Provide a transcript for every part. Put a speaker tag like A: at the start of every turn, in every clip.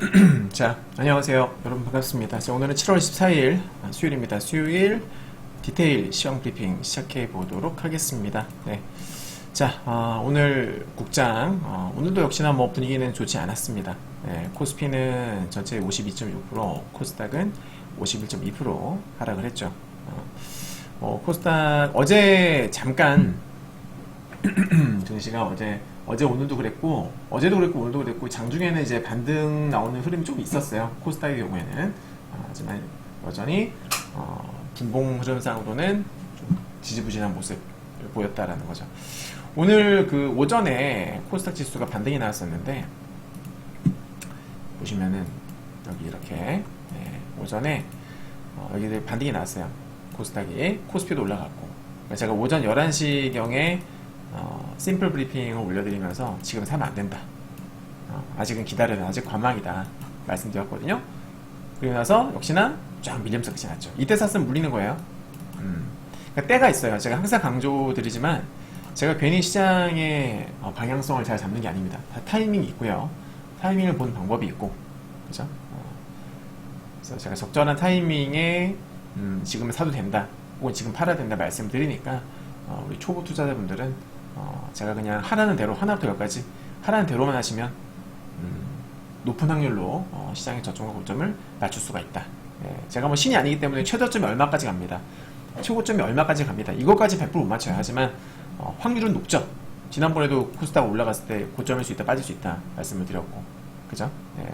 A: 자, 안녕하세요. 여러분 반갑습니다. 자, 오늘은 7월 14일 아, 수요일입니다. 수요일 디테일 시황 브리핑 시작해 보도록 하겠습니다. 네. 자, 아, 오늘 국장, 어, 오늘도 역시나 뭐 분위기는 좋지 않았습니다. 네, 코스피는 전체 52.6%, 코스닥은 51.2% 하락을 했죠. 어, 어, 코스닥 어제 잠깐 증시가 어제 어제 오늘도 그랬고 어제도 그랬고 오늘도 그랬고 장중에는 이제 반등 나오는 흐름이 좀 있었어요. 코스닥의 경우에는. 아, 하지만 여전히 어, 분봉 흐름상으로는 좀 지지부진한 모습을 보였다라는 거죠. 오늘 그 오전에 코스닥 지수가 반등이 나왔었는데 보시면은 여기 이렇게 네, 오전에 어, 여기 반등이 나왔어요. 코스닥이 코스피도 올라갔고. 그러니까 제가 오전 11시경에 어, 심플 브리핑을 올려드리면서 지금 사면 안 된다. 어, 아직은 기다려야 아직 관망이다. 말씀드렸거든요. 그리고 나서 역시나 쫙 밀리면서 끝이 났죠. 이때 샀으면 물리는 거예요. 음. 그러니까 때가 있어요. 제가 항상 강조드리지만 제가 괜히 시장의 어, 방향성을 잘 잡는 게 아닙니다. 다 타이밍이 있고요. 타이밍을 보는 방법이 있고, 그죠? 어, 그래서 제가 적절한 타이밍에 음, 지금은 사도 된다, 혹은 지금 팔아야 된다 말씀드리니까 어, 우리 초보 투자자분들은 어, 제가 그냥 하라는 대로 하나부터 열까지 하라는 대로만 하시면 음, 높은 확률로 어, 시장의 저점과 고점을 낮출 수가 있다. 예, 제가 뭐 신이 아니기 때문에 최저점이 얼마까지 갑니다. 최고점이 얼마까지 갑니다. 이것까지 100%못 맞춰요. 하지만 어, 확률은 높죠. 지난번에도 코스닥 올라갔을 때 고점일 수 있다, 빠질 수 있다 말씀을 드렸고, 그죠? 예.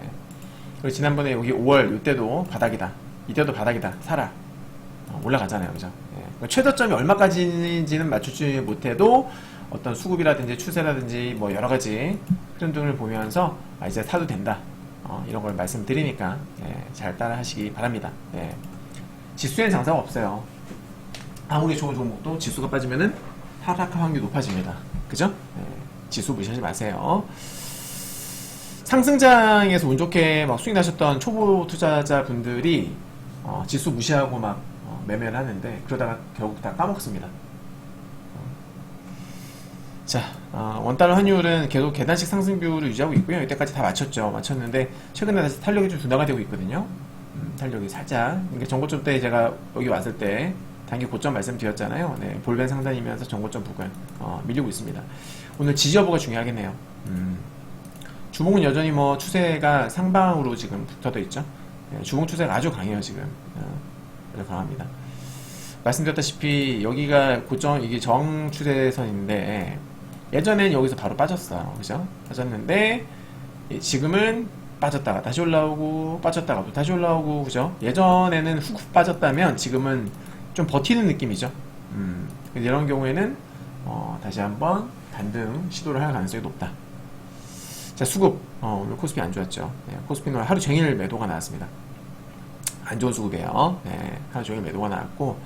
A: 그리고 지난번에 여기 5월 이때도 바닥이다, 이때도 바닥이다, 사라 어, 올라가잖아요, 그죠? 예. 그러니까 최저점이 얼마까지인지는 맞추지 못해도 어떤 수급이라든지 추세라든지 뭐 여러 가지 흐름 등을 보면서 아, 이제 사도 된다. 어, 이런 걸 말씀드리니까 예, 잘 따라 하시기 바랍니다. 예. 지수엔 장사가 없어요. 아무리 좋은 종목도 지수가 빠지면은 하락할 확률이 높아집니다. 그죠? 예, 지수 무시하지 마세요. 상승장에서 운 좋게 막 수익 나셨던 초보 투자자 분들이 어, 지수 무시하고 막 어, 매매를 하는데 그러다가 결국 다 까먹습니다. 자, 어, 원달러 환율은 계속 계단식 상승 비율을 유지하고 있고요. 이때까지 다 맞췄죠. 맞췄는데 최근에 다시 탄력이 좀 둔화가 되고 있거든요. 음, 탄력이 살짝. 그러니까 정고점 때 제가 여기 왔을 때 단기 고점 말씀드렸잖아요. 네, 볼벤 상단이면서 정고점 부근 어, 밀리고 있습니다. 오늘 지지 여부가 중요하겠네요. 음, 주봉은 여전히 뭐 추세가 상방으로 지금 붙어져 있죠. 네, 주봉 추세가 아주 강해요 지금. 어, 아주 강합니다. 말씀드렸다시피 여기가 고점 이게 정 추세선인데 예전엔 여기서 바로 빠졌어요. 그죠? 빠졌는데 지금은 빠졌다가 다시 올라오고 빠졌다가 또 다시 올라오고 그죠? 예전에는 훅 빠졌다면 지금은 좀 버티는 느낌이죠. 음, 이런 경우에는 어, 다시 한번 반등 시도를 할 가능성이 높다. 자 수급 어, 오늘 코스피 안 좋았죠. 네, 코스피는 하루 종일 매도가 나왔습니다. 안 좋은 수급이에요. 네, 하루 종일 매도가 나왔고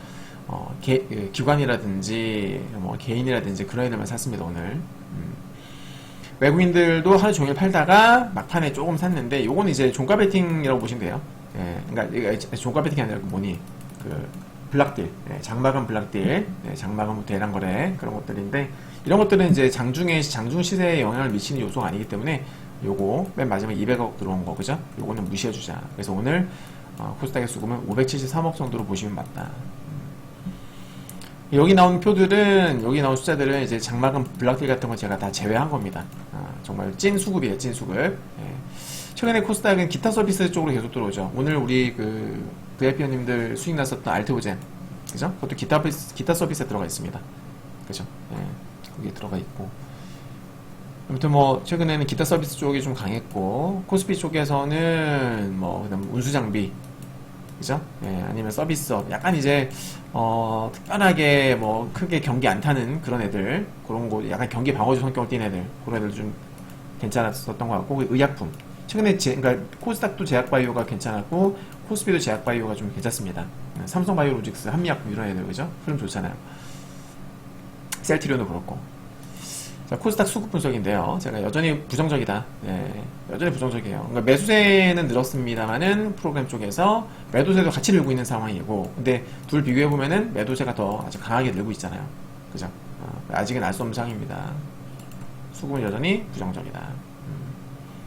A: 어, 개, 그 기관이라든지 뭐 개인이라든지 그런 애들만 샀습니다 오늘. 음. 외국인들도 하루 종일 팔다가 막판에 조금 샀는데 요거는 이제 종가 베팅이라고 보시면 돼요. 예, 그러니까 종가 베팅이 아니라 그 뭐니? 그 블락딜 예, 장마감 블락딜 예, 장마감 대량 거래 그런 것들인데 이런 것들은 이제 장중에 장중 시세에 영향을 미치는 요소가 아니기 때문에 요거 맨 마지막에 200억 들어온 거 그죠? 요거는 무시해주자. 그래서 오늘 어, 코스닥의 수급은 573억 정도로 보시면 맞다 여기 나온 표들은 여기 나온 숫자들은 이제 장마감 블락딜 같은 거 제가 다 제외한 겁니다. 아, 정말 찐 수급이에요, 찐 수급. 예. 최근에 코스닥은 기타 서비스 쪽으로 계속 들어오죠. 오늘 우리 그 VIP님들 수익 났었던 알테오젠, 그죠? 그것도 기타, 기타 서비스에 들어가 있습니다. 그죠? 예. 거기에 들어가 있고. 아무튼 뭐 최근에는 기타 서비스 쪽이 좀 강했고 코스피 쪽에서는 뭐 그다음 운수 장비 그죠? 예, 아니면 서비스업. 약간 이제, 어, 특별하게 뭐 크게 경기 안 타는 그런 애들, 그런 거, 약간 경기 방어주 성격을 띈 애들, 그런 애들 좀 괜찮았었던 것 같고, 의약품. 최근에 제, 그러니까 코스닥도 제약바이오가 괜찮았고, 코스피도 제약바이오가 좀 괜찮습니다. 예, 삼성바이오로직스, 한미약품 이런 애들, 그죠? 흐름 좋잖아요. 셀트리온도 그렇고. 자, 코스닥 수급 분석인데요. 제가 여전히 부정적이다. 예, 여전히 부정적이에요. 그러니까 매수세는 늘었습니다만은 프로그램 쪽에서 매도세도 같이 늘고 있는 상황이고, 근데 둘 비교해 보면은 매도세가 더 아주 강하게 늘고 있잖아요. 그죠? 어, 아직은 알 수 없는 상황입니다. 수급은 여전히 부정적이다. 음,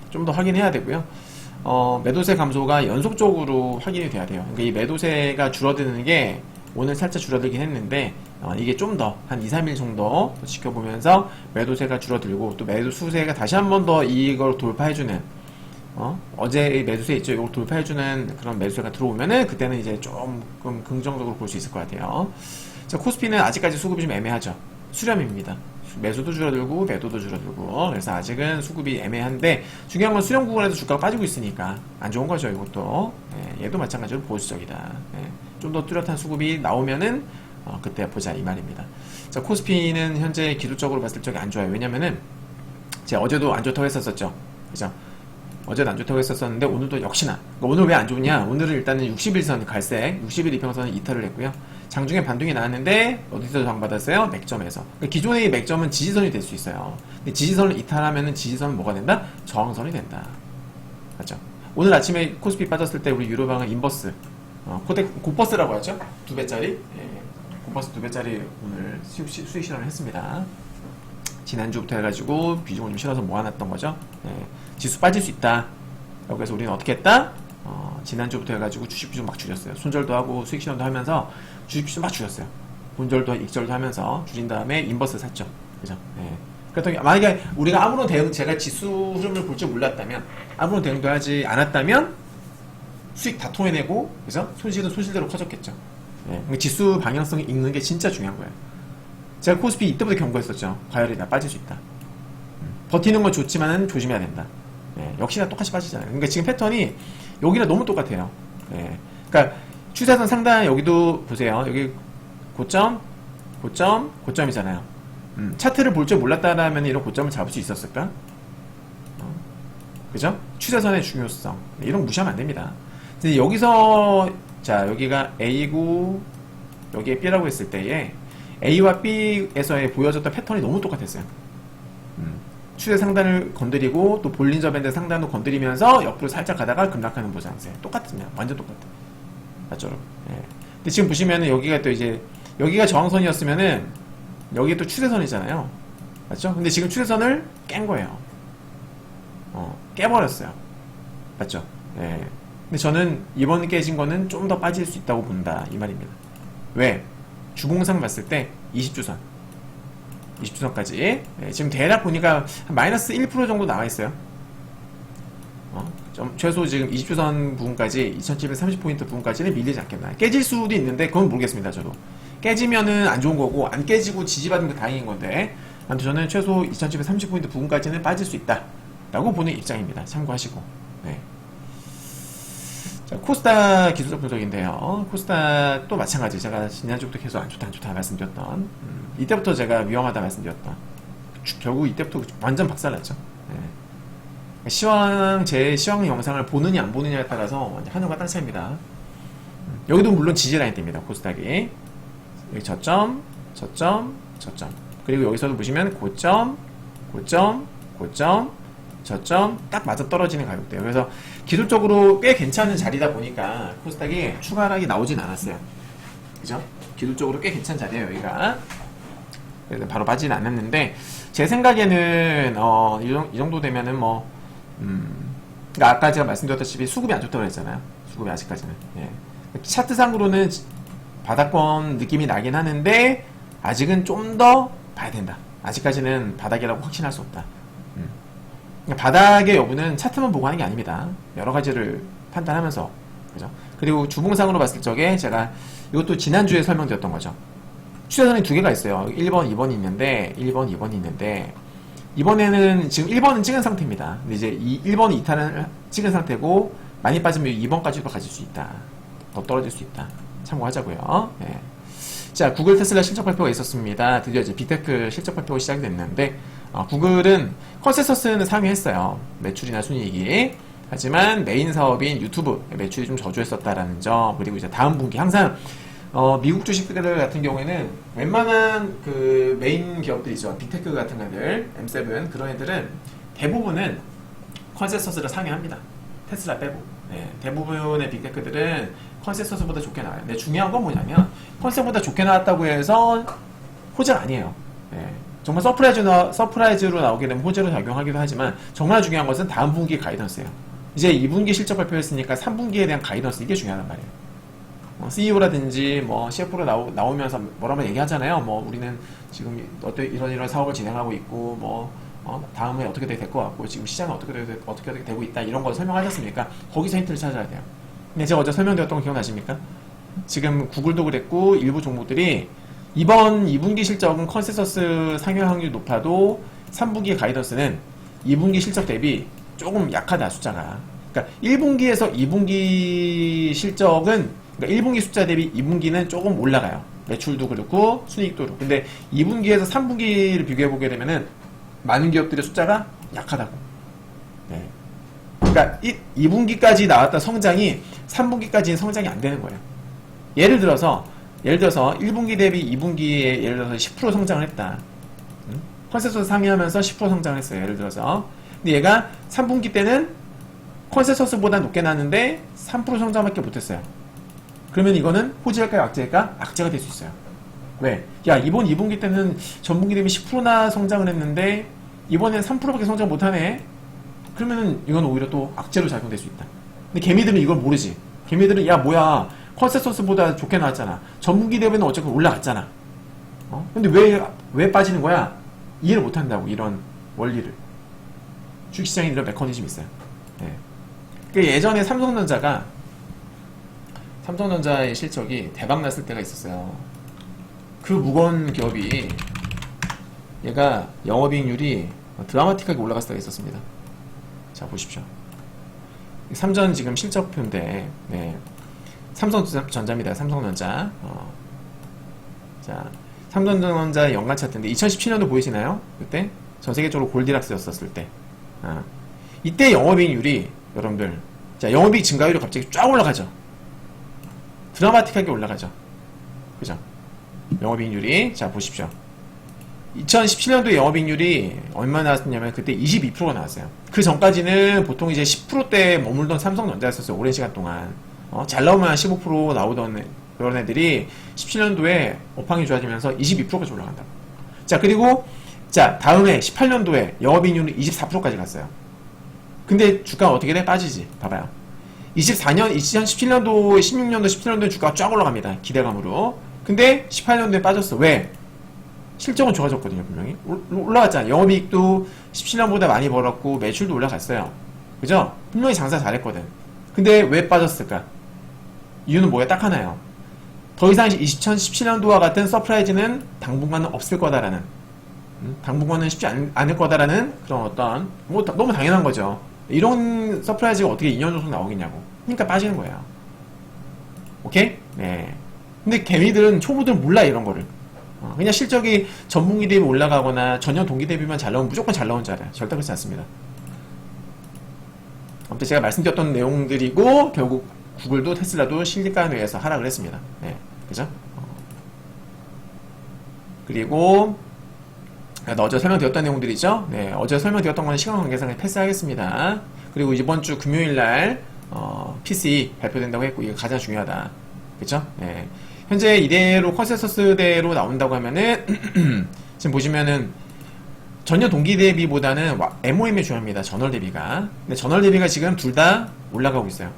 A: 좀더 확인해야 되고요. 어, 매도세 감소가 연속적으로 확인이 돼야 돼요. 그러니까 이 매도세가 줄어드는 게 오늘 살짝 줄어들긴 했는데 어, 이게 좀 더 한 2, 3일 정도 지켜보면서 매도세가 줄어들고 또 매도 수세가 다시 한 번 더 이걸 돌파해주는 어? 어제 매도세 있죠? 이걸 돌파해주는 그런 매수세가 들어오면은 그때는 이제 조금 긍정적으로 볼 수 있을 것 같아요. 자, 코스피는 아직까지 수급이 좀 애매하죠. 수렴입니다. 매수도 줄어들고 매도도 줄어들고 그래서 아직은 수급이 애매한데 중요한 건 수렴 구간에서 주가가 빠지고 있으니까 안 좋은 거죠 이것도 예, 얘도 마찬가지로 보수적이다 예, 좀 더 뚜렷한 수급이 나오면은 어, 그때 보자 이 말입니다. 자 코스피는 현재 기술적으로 봤을 적이 안 좋아요. 왜냐면은 제가 어제도 안 좋다고 했었었죠. 그죠? 어제도 안 좋다고 했었었는데 오늘도 역시나. 그러니까 오늘 왜 안 좋냐? 오늘은 일단은 60일선 갈색 60일 이평선은 이탈을 했고요. 장중에 반등이 나왔는데 어디서 장받았어요? 맥점에서. 그러니까 기존의 맥점은 지지선이 될 수 있어요. 근데 지지선을 이탈하면은 지지선은 뭐가 된다? 저항선이 된다. 맞죠? 오늘 아침에 코스피 빠졌을 때 우리 유로방은 인버스 어, 코덱 고버스라고 하죠 두 배짜리 예, 고버스 두 배짜리 오늘 수익, 시- 수익 실현을 했습니다 지난주부터 해가지고 비중을 좀 실어서 모아놨던 거죠. 예, 지수 빠질 수 있다. 여기서 우리는 어떻게 했다? 어, 지난주부터 해가지고 주식 비중 막 줄였어요. 손절도 하고 수익 실현도 하면서 주식 비중 막 줄였어요. 본절도 익절도 하면서 줄인 다음에 인버스 샀죠. 그죠? 예. 그렇다면 만약에 우리가 아무런 대응, 제가 지수 흐름을 볼 줄 몰랐다면, 아무런 대응도 하지 않았다면, 수익 다 토해내고, 그죠? 손실은 손실대로 커졌겠죠. 예. 그러니까 지수 방향성이 읽는 게 진짜 중요한 거예요. 제가 코스피 이때부터 경고했었죠. 과열이다 빠질 수 있다. 음, 버티는 건 좋지만은 조심해야 된다. 예, 역시나 똑같이 빠지잖아요. 그러니까 지금 패턴이 여기랑 너무 똑같아요. 예, 그러니까 추세선 상단 여기도 보세요. 여기 고점, 고점, 고점이잖아요. 음, 차트를 볼 줄 몰랐다라면 이런 고점을 잡을 수 있었을까? 어, 그죠? 추세선의 중요성 이런 거 무시하면 안 됩니다. 근데 여기서 자 여기가 A고 여기에 B라고 했을 때에 A와 B에서의 보여졌던 패턴이 너무 똑같았어요. 음, 추세 상단을 건드리고 또 볼린저 밴드 상단도 건드리면서 옆으로 살짝 가다가 급락하는 모양새 똑같습니다. 완전 똑같아. 맞죠? 예. 근데 지금 보시면은 여기가 또 이제 여기가 저항선이었으면은 여기 또 추세선이잖아요. 맞죠? 근데 지금 추세선을 깬 거예요. 어, 깨버렸어요. 맞죠? 예. 근데 저는 이번 깨진 거는 좀 더 빠질 수 있다고 본다. 이 말입니다. 왜? 주봉상 봤을 때 20주선. 20주선까지. 예, 지금 대략 보니까 한 마이너스 1% 정도 나와 있어요. 어, 좀 최소 지금 20주선 부분까지 2730 포인트 부분까지는 밀리지 않겠나. 깨질 수도 있는데 그건 모르겠습니다. 저도. 깨지면은 안 좋은 거고 안 깨지고 지지받은 게 다행인 건데 아무튼 저는 최소 2730 포인트 부분까지는 빠질 수 있다. 라고 보는 입장입니다. 참고하시고. 네. 자, 코스닥 기술적 분석인데요. 코스닥 또 마찬가지. 제가 지난주부터 계속 안 좋다, 안 좋다 말씀드렸던. 음, 이때부터 제가 위험하다 말씀드렸던. 주- 결국 이때부터 완전 박살났죠. 네. 시황, 제 시황 영상을 보느냐, 안 보느냐에 따라서 하늘과 땅 차이입니다. 음, 여기도 물론 지지라인 뜹니다. 코스닥이. 여기 저점, 저점, 저점. 그리고 여기서도 보시면 고점, 고점, 고점, 저점 딱 맞아 떨어지는 가격대예요. 그래서 기술적으로 꽤 괜찮은 자리다 보니까 코스닥이 추가 하락이 나오진 않았어요. 그죠? 기술적으로 꽤 괜찮은 자리예요, 여기가. 그래서 바로 빠지진 않았는데 제 생각에는 어, 이, 정- 이 정도 되면은 뭐 음, 그러니까 아까 제가 말씀드렸다시피 수급이 안 좋다고 그랬잖아요. 수급이 아직까지는. 예. 차트상으로는 바닥권 느낌이 나긴 하는데 아직은 좀 더 봐야 된다. 아직까지는 바닥이라고 확신할 수 없다. 바닥의 여부는 차트만 보고 하는 게 아닙니다. 여러 가지를 판단하면서 그죠? 그리고 주봉상으로 봤을 적에 제가 이것도 지난주에 설명드렸던 거죠. 추세선이 두 개가 있어요. 1번, 2번이 있는데 1번, 2번이 있는데 이번에는 지금 1번은 찍은 상태입니다. 근데 이제 이 1번이 이탈을 찍은 상태고 많이 빠지면 2번까지도 가질 수 있다. 더 떨어질 수 있다. 참고하자고요. 예. 자, 구글 테슬라 실적 발표가 있었습니다. 드디어 이제 빅테크 실적 발표가 시작이 됐는데, 어, 구글은 컨센서스는 상회했어요. 매출이나 순이익이. 하지만 메인 사업인 유튜브 매출이 좀 저조했었다라는 점, 그리고 이제 다음 분기 항상 어, 미국 주식들 같은 경우에는 웬만한 그 메인 기업들이죠. 빅테크 같은 애들, M7 그런 애들은 대부분은 컨센서스를 상회합니다. 테슬라 빼고. 네, 대부분의 빅테크들은 컨센서스보다 좋게 나와요. 근데 중요한 건 뭐냐면 컨센서스보다 좋게 나왔다고 해서 호재가 아니에요. 네, 정말 서프라이즈 나, 서프라이즈로 나오게 되면 호재로 작용하기도 하지만 정말 중요한 것은 다음 분기 가이던스예요. 이제 2분기 실적 발표했으니까 3분기에 대한 가이던스 이게 중요하단 말이에요. 어, CEO라든지 뭐 CF로 나오, 나오면서 뭐라고 얘기하잖아요. 뭐 우리는 지금 어떤 이런 이런 사업을 진행하고 있고 뭐 어, 다음에 어떻게 될 것 같고 지금 시장은 어떻게 되, 어떻게 되고 있다 이런 거 설명하셨습니까? 거기서 힌트를 찾아야 돼요. 근데 제가 어제 설명드렸던 거 기억나십니까? 지금 구글도 그랬고 일부 종목들이 이번 2분기 실적은 컨센서스 상회 확률이 높아도 3분기 가이던스는 2분기 실적 대비 조금 약하다 숫자가. 그러니까 1분기에서 2분기 실적은 그러니까 1분기 숫자 대비 2분기는 조금 올라가요. 매출도 그렇고 순이익도 그렇고. 근데 2분기에서 3분기를 비교해 보게 되면은 많은 기업들의 숫자가 약하다고. 네. 그러니까 2, 분기까지 나왔던 성장이 3분기까지는 성장이 안 되는 거예요. 예를 들어서 예를 들어서 1분기 대비 2분기에 예를 들어서 10% 성장을 했다. 음? 컨센서스 상회하면서 10% 성장을 했어요. 예를 들어서. 근데 얘가 3분기 때는 컨센서스보다 높게 나왔는데 3% 성장밖에 못했어요. 그러면 이거는 호지할까요? 악재일까? 악재가 될 수 있어요. 왜? 야 이번 2분기 때는 전분기 대비 10%나 성장을 했는데 이번엔 3%밖에 성장 못하네. 그러면은 이건 오히려 또 악재로 작용될 수 있다. 근데 개미들은 이걸 모르지. 개미들은 야 뭐야 컨센서스보다 좋게 나왔잖아. 전분기 대비는 어차피 올라갔잖아. 어? 근데 왜 왜 빠지는 거야? 이해를 못 한다고 이런 원리를. 주식시장에 이런 메커니즘이 있어요. 예. 그 예전에 삼성전자가 삼성전자의 실적이 대박 났을 때가 있었어요. 그 무거운 기업이 얘가 영업이익률이 드라마틱하게 올라갔을 때가 있었습니다. 자 보십시오. 삼전 지금 실적표인데 네. 삼성전자입니다. 삼성전자. 어. 자 삼성전자 연간 차트인데 2017년도 보이시나요? 그때 전 세계적으로 골디락스였었을 때. 아. 이때 영업이익률이 여러분들 자 영업이익 증가율이 갑자기 쫙 올라가죠. 드라마틱하게 올라가죠. 그죠? 영업이익률이 자 보십시오. 2017년도 영업이익률이 얼마 나왔냐면 그때 22%가 나왔어요. 그 전까지는 보통 이제 10%대 머물던 삼성전자였었어요. 오랜 시간 동안. 어, 잘 나오면 15% 나오던 애- 그런 애들이 17년도에 업황이 좋아지면서 22%까지 올라간다고. 자, 그리고 자, 다음에 18년도에 영업이익률이 24%까지 갔어요. 근데 주가가 어떻게 돼? 빠지지. 봐봐요. 24년, 2017년도, 16년도, 17년도에 주가가 쫙 올라갑니다. 기대감으로. 근데 18년도에 빠졌어. 왜? 실적은 좋아졌거든요, 분명히. 올- 올라갔잖아. 영업이익도 17년보다 많이 벌었고, 매출도 올라갔어요. 그죠? 분명히 장사 잘했거든. 근데 왜 빠졌을까? 이유는 뭐야? 딱 하나예요. 더 이상 2017년도와 같은 서프라이즈는 당분간은 없을 거다라는, 음, 당분간은 쉽지 않, 않을 거다라는 그런 어떤, 뭐, 다- 너무 당연한 거죠. 이런 서프라이즈가 어떻게 2년 정도 나오겠냐고. 그러니까 빠지는 거예요. 오케이? 네. 근데 개미들은, 초보들은 몰라, 이런 거를. 어, 그냥 실적이 전분기 대비 올라가거나 전년 동기 대비만 잘 나오면 무조건 잘 나온 줄 알아요. 절대 그렇지 않습니다. 아무튼 제가 말씀드렸던 내용들이고 결국 구글도 테슬라도 실리카에 의해서 하락을 했습니다. 네, 그죠? 어. 그리고 아, 어제 설명드렸던 내용들이죠. 네, 어제 설명드렸던 거는 시간 관계상 패스하겠습니다. 그리고 이번 주 금요일 날 어, PC 발표된다고 했고 이게 가장 중요하다. 그죠? 네. 현재 이대로 컨센서스대로 나온다고 하면은 지금 보시면은 전년 동기 대비보다는 와- MOM이 중요합니다. 전월 대비가. 근데 전월 대비가 지금 둘 다 올라가고 있어요.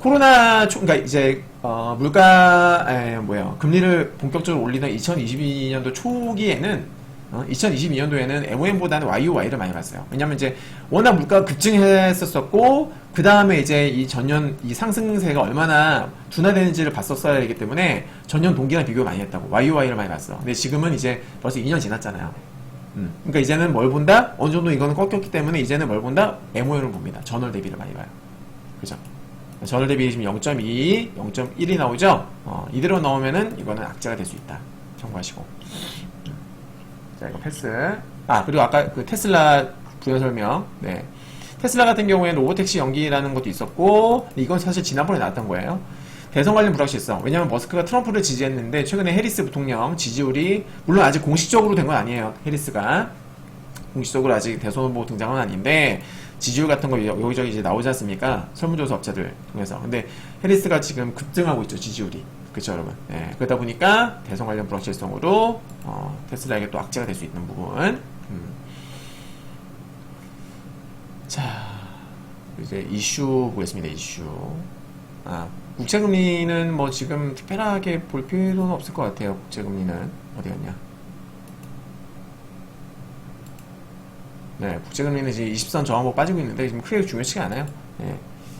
A: 코로나 초, 그러니까 이제 어, 물가 에, 뭐야 금리를 본격적으로 올리던 2022년도 초기에는 어, 2022년도에는 MOM보다는 YOY를 많이 봤어요. 왜냐면 이제 워낙 물가가 급증했었었고 그 다음에 이제 이 전년 이 상승세가 얼마나 둔화되는지를 봤었어야 되기 때문에 전년 동기랑 비교 많이 했다고 YOY를 많이 봤어. 근데 지금은 이제 벌써 2년 지났잖아요. 음, 그러니까 이제는 뭘 본다? 어느 정도 이거는 꺾였기 때문에 이제는 뭘 본다? MOM을 봅니다. 전월 대비를 많이 봐요. 그죠? 전월 대비 지금 0.2, 0.1이 나오죠? 어, 이대로 나오면은 이거는 악재가 될 수 있다. 참고하시고. 자, 이거 패스. 아, 그리고 아까 그 테슬라 부연 설명. 네. 테슬라 같은 경우에는 로보택시 연기라는 것도 있었고, 이건 사실 지난번에 나왔던 거예요. 대선 관련 불확실성. 왜냐면 머스크가 트럼프를 지지했는데, 최근에 해리스 부통령 지지율이, 물론 아직 공식적으로 된 건 아니에요. 해리스가. 공식적으로 아직 대선 후보 등장은 아닌데, 지지율 같은 거 여- 여기저기 이제 나오지 않습니까? 설문조사 업체들 통해서. 근데 해리스가 지금 급등하고 있죠, 지지율이. 그쵸, 여러분? 네, 그러다 보니까 대선 관련 불확실성으로 어, 테슬라에게 또 악재가 될 수 있는 부분. 음. 자, 이제 이슈 보겠습니다. 이슈. 아, 국채금리는 뭐 지금 특별하게 볼 필요는 없을 것 같아요. 국채금리는 어디 갔냐? 네, 국채금리는 이제 20선 저항복 빠지고 있는데 지금 크게 중요치가 않아요. 네,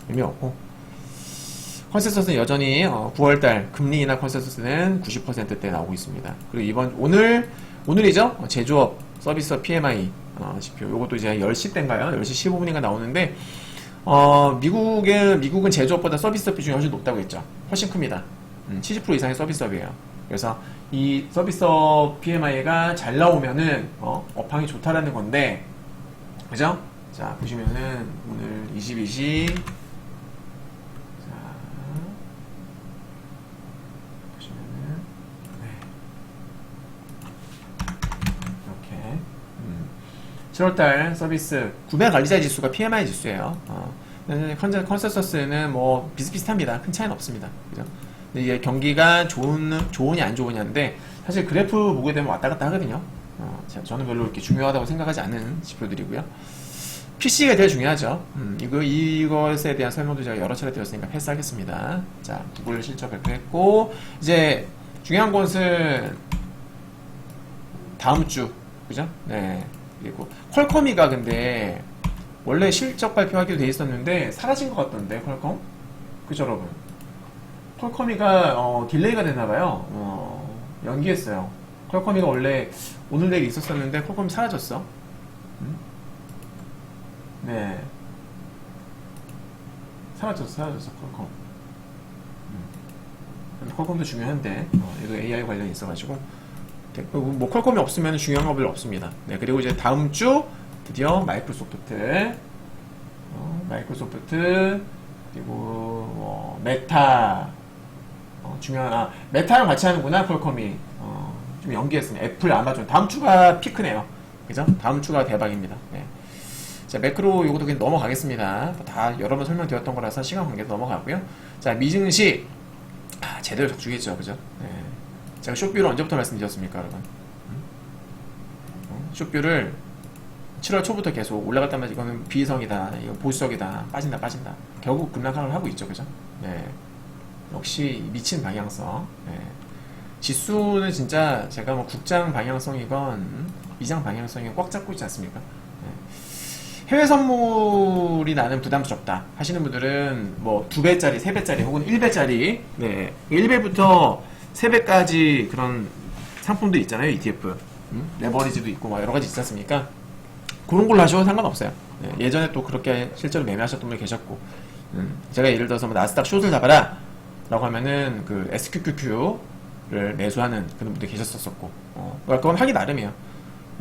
A: 의미 없고. 컨센서스는 여전히 어, 9월달 금리 인하 컨센서스는 90%대 나오고 있습니다. 그리고 이번 오늘 오늘이죠? 어, 제조업 서비스 PMI 어, 지표. 요것도 이제 10시 때인가요? 10시 15분인가 나오는데 어, 미국은 미국은 제조업보다 서비스업 비중이 훨씬 높다고 했죠. 훨씬 큽니다. 음, 70% 이상의 서비스업이에요. 그래서 이 서비스업 PMI가 잘 나오면은 어, 업황이 좋다라는 건데 그죠? 자 보시면은 오늘 22시 자 보시면은 네. 이렇게 음. 7월달 서비스 구매 관리자 지수가 PMI 지수예요. 어. 근데 컨센- 컨센서스는 뭐 비슷비슷합니다. 큰 차이는 없습니다. 그죠? 근데 이게 경기가 좋은 좋으냐 안 좋으냐인데 사실 그래프 보게 되면 왔다 갔다 하거든요. 어, 자, 저는 별로 이렇게 중요하다고 생각하지 않는 지표들이고요. PC가 제일 중요하죠. 음, 이거 이것에 대한 설명도 제가 여러 차례 드렸으니까 패스하겠습니다. 자, 구글 실적 발표했고 이제 중요한 것은 다음 주 그죠? 네. 그리고 퀄컴이가 근데 원래 실적 발표하기로 돼 있었는데 사라진 것 같던데 퀄컴? 그죠 여러분? 퀄컴이가 어, 딜레이가 됐나봐요. 어, 연기했어요. 퀄컴이가 원래 오늘 내일 있었었는데 퀄컴이 사라졌어. 음? 네. 사라졌어, 사라졌어, 퀄컴. 음. 퀄컴도 중요한데, 어, 얘도 AI 관련이 있어가지고. 네, 그리고 뭐 퀄컴이 없으면 중요한 거 별로 없습니다. 네, 그리고 이제 다음 주 드디어 마이크로소프트, 어, 마이크로소프트, 그리고 뭐 메타, 어, 중요한, 아, 메타랑 같이 하는구나, 퀄컴이. 어, 좀 연기했습니다. 애플, 아마존. 다음 주가 피크네요. 그죠? 다음 주가 대박입니다. 네. 자, 매크로 요것도 그냥 넘어가겠습니다. 다 여러 번 설명드렸던 거라서 시간 관계도 넘어가고요. 자, 미증시. 아, 제대로 적중했죠. 그죠? 네. 제가 쇼뷰를 언제부터 말씀드렸습니까, 여러분? 쇼뷰를 7월 초부터 계속 올라갔단 말이죠. 이거는 비이성이다. 이거 보수적이다. 빠진다, 빠진다. 결국 급락을 하고 있죠. 그죠? 네. 역시 미친 방향성. 네. 지수는 진짜 제가 뭐 국장 방향성이건 미장 방향성이 꽉 잡고 있지 않습니까? 네. 해외 선물이 나는 부담스럽다 하시는 분들은 뭐 두 배짜리, 세 배짜리 혹은 1 배짜리 네. 1 배부터 3 배까지 그런 상품도 있잖아요. ETF. 음? 레버리지도 있고 막 여러 가지 있지 않습니까? 그런 걸로 하셔도 상관없어요. 네, 예전에 또 그렇게 실제로 매매하셨던 분이 계셨고, 음, 제가 예를 들어서 뭐 나스닥 숏을 잡아라! 라고 하면은 그 SQQQ 를 매수하는 그런 분들이 계셨었고, 어, 그러니까 그건 하기 나름이에요.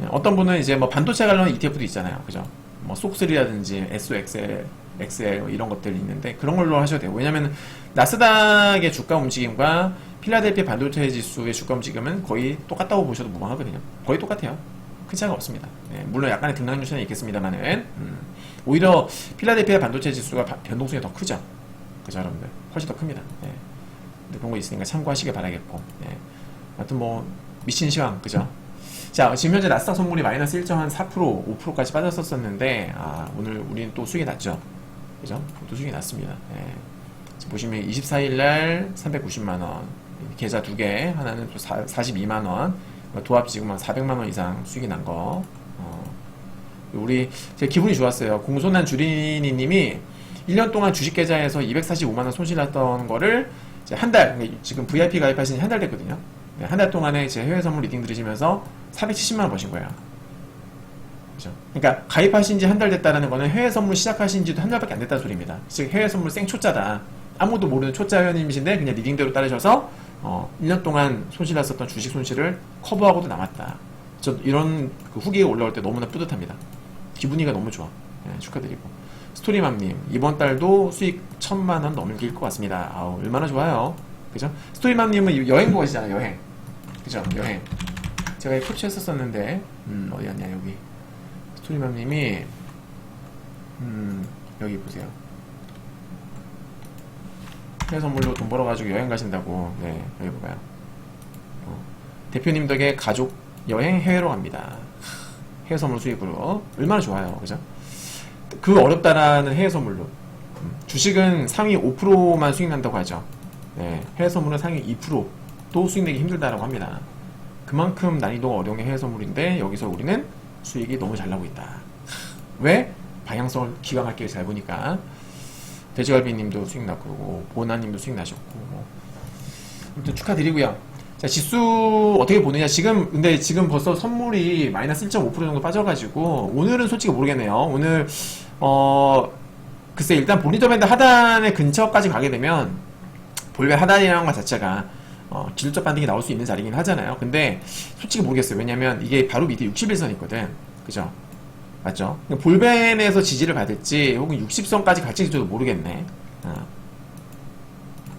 A: 예, 어떤 분은 이제 뭐 반도체 관련 ETF도 있잖아요. 그죠? 뭐 쏙3라든지 SOXL, XL 뭐 이런 것들이 있는데 그런 걸로 하셔도 돼요. 왜냐면 나스닥의 주가 움직임과 필라델피아 반도체 지수의 주가 움직임은 거의 똑같다고 보셔도 무방하거든요. 거의 똑같아요. 큰 차이가 없습니다. 네, 물론 약간의 등락 요소는 있겠습니다만은 음, 오히려 필라델피아 반도체 지수가 바- 변동성이 더 크죠. 그죠, 여러분들? 훨씬 더 큽니다. 네. 그런 거 있으니까 참고하시길 바라겠고. 네. 아무튼 뭐 미친 시황, 그죠? 자, 지금 현재 나스닥 선물이 마이너스 1.4% 5%까지 빠졌었었는데 아, 오늘 우리는 또 수익이 났죠. 그죠? 또 수익이 났습니다. 네. 보시면 24일 날 390만 원, 계좌 두 개, 하나는 또 4, 42만 원, 도합 지금 한 400만 원 이상 수익이 난 거. 어. 우리 제 기분이 좋았어요. 공손한 주린이님이 1년 동안 주식 계좌에서 245만 원 손실 났던 거를 한 달, 지금 VIP 가입하신 지 한 달 됐거든요. 네, 한달 동안에 제 해외 선물 리딩 들으시면서 470만 원 버신 거예요. 그죠? 그러니까 가입하신 지 한 달 됐다는 거는 해외 선물 시작하신 지도 한 달밖에 안 됐다는 소리입니다. 즉 해외 선물 생초짜다. 아무도 모르는 초짜 회원님이신데 그냥 리딩대로 따르셔서 어, 1년 동안 손실 났었던 주식 손실을 커버하고도 남았다. 저 이런 그 후기가 올라올 때 너무나 뿌듯합니다. 기분이가 너무 좋아. 예, 축하드리고. 스토리맘님, 이번 달도 수익 천만 원 넘길 것 같습니다. 아우, 얼마나 좋아요. 그죠? 스토리맘님은 여행 보시잖아요, 여행. 그죠? 여행. 제가 캡처했었었는데, 음, 어디 갔냐, 여기. 스토리맘님이, 음, 여기 보세요. 해외 선물로 돈 벌어가지고 여행 가신다고, 네, 여기 봐봐요. 어, 대표님 덕에 가족 여행 해외로 갑니다. 해외 선물 수익으로. 얼마나 좋아요. 그죠? 그 어렵다라는 해외 선물로 음, 주식은 상위 5%만 수익 난다고 하죠. 네, 해외 선물은 상위 2%도 수익 내기 힘들다라고 합니다. 그만큼 난이도가 어려운 게 해외 선물인데 여기서 우리는 수익이 너무 잘 나고 있다. 왜? 방향성을 기가 막히게 잘 보니까 돼지갈비님도 수익 났고 보나님도 수익 나셨고 뭐. 아무튼 축하드리고요. 자 지수 어떻게 보느냐 지금 근데 지금 벌써 선물이 마이너스 1.5% 정도 빠져가지고 오늘은 솔직히 모르겠네요. 오늘 어 글쎄 일단 볼리저 밴드 하단의 근처까지 가게 되면 볼베 하단이라는 것 자체가 어, 기술적 반등이 나올 수 있는 자리긴 하잖아요. 근데 솔직히 모르겠어요. 왜냐면 이게 바로 밑에 61선 있거든. 그죠? 맞죠? 볼벤에서 지지를 받을지 혹은 60선까지 갈지 저도 모르겠네. 어.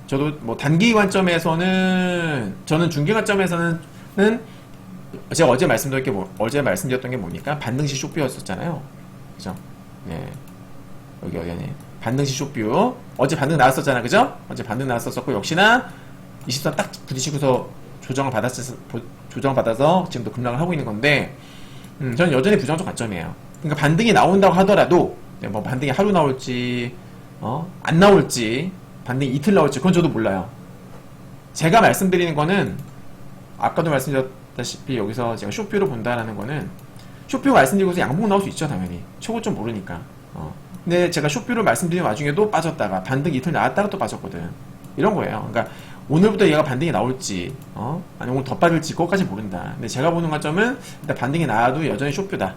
A: 저도 뭐 단기 관점에서는 저는 중기 관점에서는 는 제가 어제 말씀드렸 게 뭐, 어제 말씀드렸던 게 뭡니까? 반등시 쇼뷰였었잖아요. 그죠? 네. 여기 어디니? 반등시 쇼뷰. 어제 반등 나왔었잖아. 그죠? 어제 반등 나왔었고 역시나 20선 딱 부딪히고서 조정을 받았 조정을 받아서 지금도 급락을 하고 있는 건데 음, 저는 여전히 부정적 관점이에요. 그러니까 반등이 나온다고 하더라도 네, 뭐 반등이 하루 나올지 어? 안 나올지 반등이 이틀 나올지 그건 저도 몰라요. 제가 말씀드리는 거는 아까도 말씀드렸다시피 여기서 제가 쇼뷰로 본다라는 거는 쇼뷰 말씀드리고서 양봉 나올 수 있죠 당연히. 초고점 모르니까. 어. 근데 제가 쇼뷰로 말씀드린 와중에도 빠졌다가 반등 이틀 나왔다가 또 빠졌거든. 이런 거예요. 그러니까 오늘부터 얘가 반등이 나올지 어? 아니 오늘 더 빠질지 그것까지 모른다. 근데 제가 보는 관점은 일단 반등이 나와도 여전히 쇼뷰다.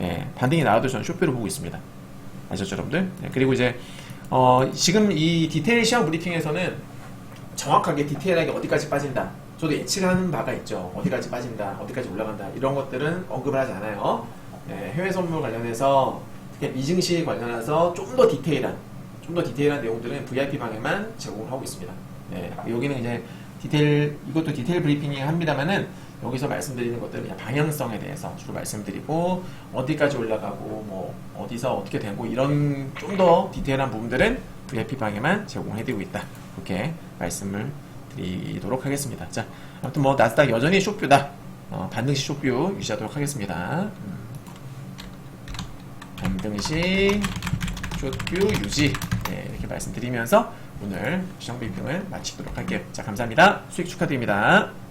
A: 예, 반등이 나와도 저는 쇼뷰로 보고 있습니다. 아셨죠 여러분들? 네, 그리고 이제 어, 지금 이 디테일 시험 브리핑에서는 정확하게 디테일하게 어디까지 빠진다. 저도 예측하는 바가 있죠. 어디까지 빠진다, 어디까지 올라간다. 이런 것들은 언급을 하지 않아요. 네, 해외 선물 관련해서 특히 미증시 관련해서 좀 더 디테일한, 좀 더 디테일한 내용들은 VIP 방에만 제공을 하고 있습니다. 네, 여기는 이제 디테일, 이것도 디테일 브리핑이 합니다만은 여기서 말씀드리는 것들은 그냥 방향성에 대해서 주로 말씀드리고 어디까지 올라가고 뭐 어디서 어떻게 되고 이런 좀 더 디테일한 부분들은 VIP 방에만 제공해드리고 있다. 이렇게 말씀을 드리도록 하겠습니다. 자, 아무튼 뭐 나스닥 여전히 쇼뷰다. 어, 반등시 쇼뷰 유지하도록 하겠습니다. 음. 반등시 쇼뷰 유지 네, 이렇게 말씀드리면서 오늘 시장 브리핑을 마치도록 할게요. 자, 감사합니다. 수익 축하드립니다.